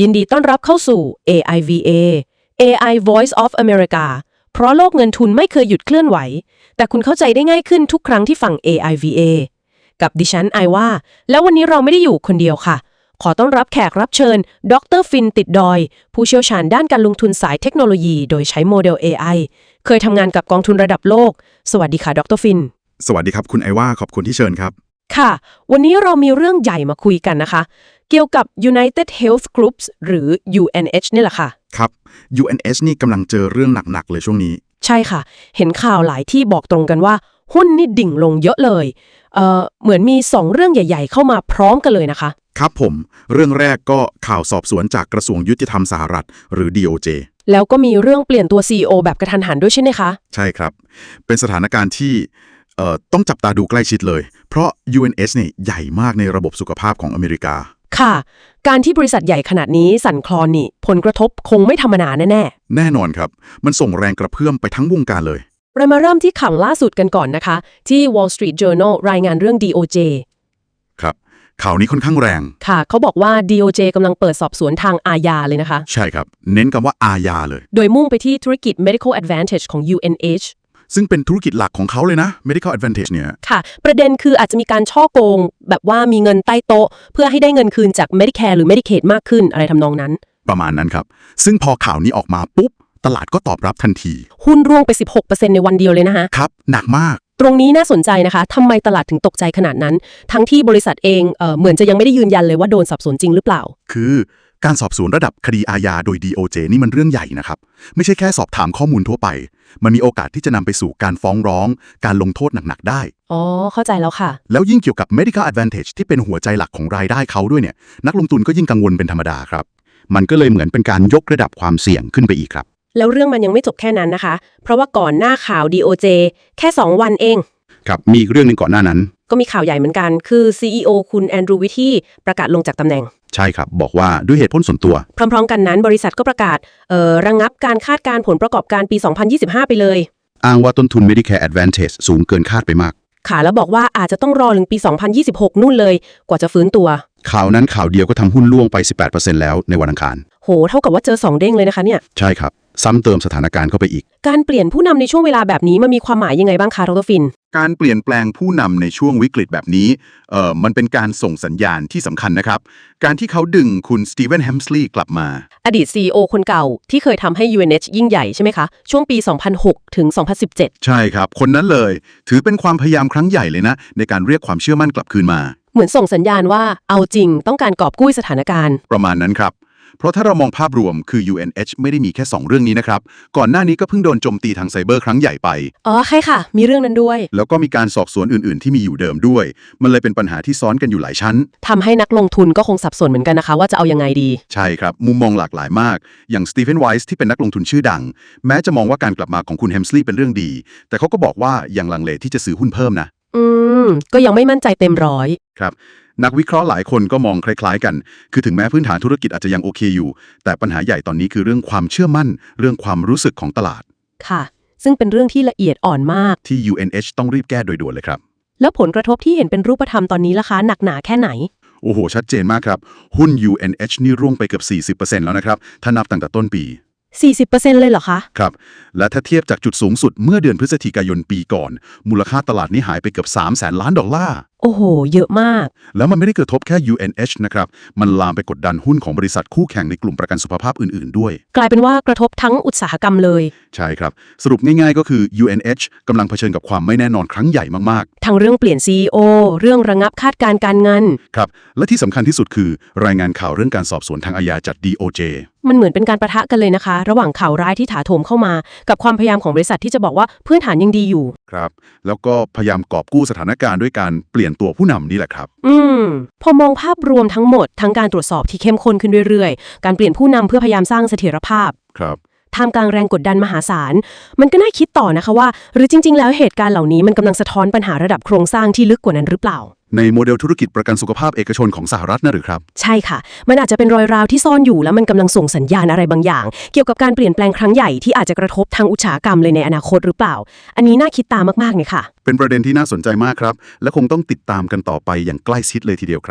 ยินดีต้อนรับเข้าสู่ AIVA AI Voice of America เพราะโลกเงินทุนไม่เคยหยุดเคลื่อนไหว แต่คุณเข้าใจได้ง่ายขึ้นทุกครั้งที่ฟัง AIVA กับดิฉันไอว่า แล้ววันนี้เราไม่ได้อยู่คนเดียวค่ะ ขอต้อนรับแขกรับเชิญ ดรฟินติดดอย ผู้เชี่ยวชาญด้านการลงทุนสายเทคโนโลยี โดยใช้โมเดล AI เคยทำงานกับกองทุนระดับโลก สวัสดีค่ะ ดรฟิน สวัสดีครับคุณไอว่าขอบคุณที่เชิญครับ ค่ะ วันนี้เรามีเรื่องใหญ่มาคุยกันนะคะ เกี่ยวกับ United Health Groups หรือ UNH นี่แหละค่ะ ครับ UNH นี่กำลังเจอเรื่องหนัก ๆ เลยช่วงนี้ ใช่ค่ะ เห็นข่าวหลายที่บอกตรงกันว่า หุ้นนี่ดิ่งลงเยอะเลยเอ่อเหมือนมี 2 เรื่องใหญ่ ๆ เข้ามาพร้อมกันเลยนะคะ ครับผม เรื่องแรกก็ข่าวสอบสวนจากกระทรวงยุติธรรมสหรัฐ หรือ DOJ แล้วก็มีเรื่องเปลี่ยนตัว CEO แบบกระทันหันด้วยใช่ไหมคะ ใช่ครับ เป็นสถานการณ์ที่เอ่อต้องจับตาดูใกล้ชิดเลย เพราะ UNH เนี่ยใหญ่มากในระบบสุขภาพของอเมริกา ค่ะ การที่บริษัทใหญ่ขนาดนี้สั่นคลอนนี่ ผลกระทบคงไม่ธรรมดาแน่แน่นอนครับ มันส่งแรงกระเพื่อมไปทั้งวงการเลย ๆ เรามาเริ่มที่ข่าวล่าสุดกันก่อนนะคะ ที่ Wall Street Journal รายงานเรื่อง DOJ ครับ ข่าวนี้ค่อนข้างแรง ค่ะ เขาบอกว่า DOJ กำลังเปิดสอบสวนทางอาญาเลยนะคะ ใช่ครับ เน้นคำว่าอาญาเลย โดยมุ่งไปที่ธุรกิจ Medical Advantage ของ UNH ซึ่งเป็นธุรกิจหลักของเขาเลยนะ Medical Advantage เนี่ย ค่ะ ประเด็นคืออาจจะมีการช่อโกง แบบว่ามีเงินใต้โต๊ะ เพื่อให้ได้เงินคืนจาก Medicare หรือ Medicaid มากขึ้นอะไรทำนองนั้น ประมาณนั้นครับ ซึ่งพอข่าวนี้ออกมาปุ๊บ ตลาดก็ตอบรับทันที หุ้นร่วงไป 16%ในวันเดียวเลยนะคะครับ หนักมาก ตรงนี้น่าสนใจนะคะทำไมตลาดถึงตกใจขนาดนั้น ทั้งที่บริษัทเองเออเหมือนจะยังไม่ได้ยืนยันเลยว่าโดนสับสนจริงหรือเปล่า คือ การสอบสวนระดับคดีอาญาโดย DOJ นี่มันเรื่องใหญ่นะครับ ไม่ใช่แค่สอบถามข้อมูลทั่วไป มันมีโอกาสที่จะนำไปสู่การฟ้องร้อง การลงโทษหนักๆได้ อ๋อ เข้าใจแล้วค่ะ แล้วยิ่งเกี่ยวกับ medical advantage ที่เป็นหัวใจหลักของรายได้เขาด้วยเนี่ย นักลงทุนก็ยิ่งกังวลเป็นธรรมดาครับ มันก็เลยเหมือนเป็นการยกระดับความเสี่ยงขึ้นไปอีกครับ แล้วเรื่องมันยังไม่จบแค่นั้นนะคะ เพราะว่าก่อนหน้าข่าว DOJ แค่ 2 วันเอง ครับ มีอีกเรื่องหนึงก่อนหน้านั้น ก็มีข่าวใหญ่เหมือนกัน คือ CEO คุณแอนดรูวิทีประกาศลงจากตำแหน่ง ใช่ครับ บอกว่าด้วยเหตุผลส่วนตัว พร้อม ๆ กันนั้นบริษัทก็ประกาศเอ่อระงงับการคาดการณ์ผลประกอบการปี 2025 ไปเลย อ้างว่าต้นทุน Medicare Advantage สูงเกินคาดไปมาก ค่ะแล้วบอกว่าอาจจะต้องรอถึงปี 2026 นู่นเลย กว่าจะฟื้นตัว ข่าวนั้นข่าวเดียวก็ทำหุ้นล่วงไป 18%แล้วในวันอังคาร โห เท่ากับว่าเจอ2เด้งเลยนะคะเนี่ย ใช่ครับ ซ้ำเติมสถานการณ์เข้าไปอีก การเปลี่ยนผู้นำในช่วงเวลาแบบนี้มันมีความหมายยังไงบ้างคะดรฟิน การเปลี่ยนแปลงผู้นำในช่วงวิกฤตแบบนี้เอ่อมันเป็นการส่งสัญญาณที่สำคัญนะครับ การที่เขาดึงคุณสตีเวนแฮมสลีย์กลับมา อดีต CEO คนเก่าที่เคยทำให้ UNH ยิ่งใหญ่ใช่ไหมคะ ช่วงปี 2006 ถึง 2017 ใช่ครับ คนนั้นเลย ถือเป็นความพยายามครั้งใหญ่เลยนะ ในการเรียกความเชื่อมั่นกลับคืนมา เหมือนส่งสัญญาณว่าเอาจริงต้องการกอบกู้สถานการณ์ ประมาณนั้นครับ เพราะถ้าเรามองภาพรวมคือ UNH ไม่ได้มีแค่ 2 เรื่องนี้นะครับ ก่อนหน้านี้ก็เพิ่งโดนโจมตีทางไซเบอร์ครั้งใหญ่ไป อ๋อใช่ค่ะ มีเรื่องนั้นด้วย แล้วก็มีการสอบสวนอื่นๆ ที่มีอยู่เดิมด้วย มันเลยเป็นปัญหาที่ซ้อนกันอยู่หลายชั้น ทำให้นักลงทุนก็คงสับสนเหมือนกันนะคะ ว่าจะเอายังไงดี ใช่ครับ มุมมองหลากหลายมาก อย่างสตีเฟนไวส์ที่เป็นนักลงทุนชื่อดัง แม้จะมองว่าการกลับมาของคุณแฮมสลีย์เป็นเรื่องดี แต่เขาก็บอกว่ายังลังเลที่จะซื้อหุ้นเพิ่มนะ อืม ก็ยังไม่มั่นใจเต็มร้อย ครับ นักวิเคราะห์หลายคนก็มองคล้าย ๆ กัน คือถึงแม้พื้นฐานธุรกิจอาจจะยังโอเคอยู่ แต่ปัญหาใหญ่ตอนนี้คือเรื่องความเชื่อมั่น เรื่องความรู้สึกของตลาด ค่ะ ซึ่งเป็นเรื่องที่ละเอียดอ่อนมาก ที่ UNH ต้องรีบแก้โดยด่วนเลยครับ แล้วผลกระทบที่เห็นเป็นรูปธรรมตอนนี้ล่ะคะหนักหนาแค่ไหน โอ้โห ชัดเจนมากครับ หุ้น UNH นี่ร่วงไปเกือบ40%แล้วนะครับ ถ้านับตั้งแต่ต้นปี 40%เลยเหรอคะ ครับ และถ้าเทียบจากจุดสูงสุดเมื่อเดือนพฤศจิกายนปีก่อน มูลค่าตลาดนี้หายไปเกือบ3แสนล้านดอลลาร์ โอ้โห เยอะมาก แล้วมันไม่ได้กระทบแค่ UNH นะครับ มันลามไปกดดันหุ้นของบริษัทคู่แข่งในกลุ่มประกันสุขภาพอื่นๆด้วย กลายเป็นว่ากระทบทั้งอุตสาหกรรมเลย ใช่ครับ สรุปง่ายๆก็คือ UNH กำลังเผชิญกับความไม่แน่นอนครั้งใหญ่มากทั้งเรื่องเปลี่ยน CEO เรื่องระงับคาดการณ์การเงินๆครับ และที่สำคัญที่สุดคือ รายงานข่าวเรื่องการสอบสวนทางอาญาจาก DOJ มันเหมือนเป็นการประทะกันเลยนะคะ ระหว่างข่าวร้ายที่ถาโถมเข้ามา กับความพยายามของบริษัทที่จะบอกว่าพื้นฐานยังดีอยู่ ครับ แล้วก็พยายามกอบกู้สถานการณ์ด้วยการเปลี่ยนตัวผู้นำนี่แหละครับ อืม พอมองภาพรวมทั้งหมด ทั้งการตรวจสอบที่เข้มข้นขึ้นเรื่อยๆ การเปลี่ยนผู้นำเพื่อพยายามสร้างเสถียรภาพ ครับ ท่ามกลางแรงกดดันมหาศาล มันก็น่าคิดต่อนะคะว่า หรือจริง ๆ แล้วเหตุการณ์เหล่านี้มันกำลังสะท้อนปัญหาระดับโครงสร้างที่ลึกกว่านั้นหรือเปล่า ในโมเดลธุรกิจประกันสุขภาพเอกชนของสหรัฐนะหรือครับ ใช่ค่ะ มันอาจจะเป็นรอยร้าวที่ซ่อนอยู่แล้วมันกำลังส่งสัญญาณอะไรบางอย่าง เกี่ยวกับการเปลี่ยนแปลงครั้งใหญ่ที่อาจจะกระทบทางอุตสาหกรรมเลยในอนาคตหรือเปล่า อันนี้น่าคิดตามมากๆเลยค่ะ เป็นประเด็นที่น่าสนใจมากครับ และคงต้องติดตามกันต่อไปอย่างใกล้ชิดเลยทีเดียวครับ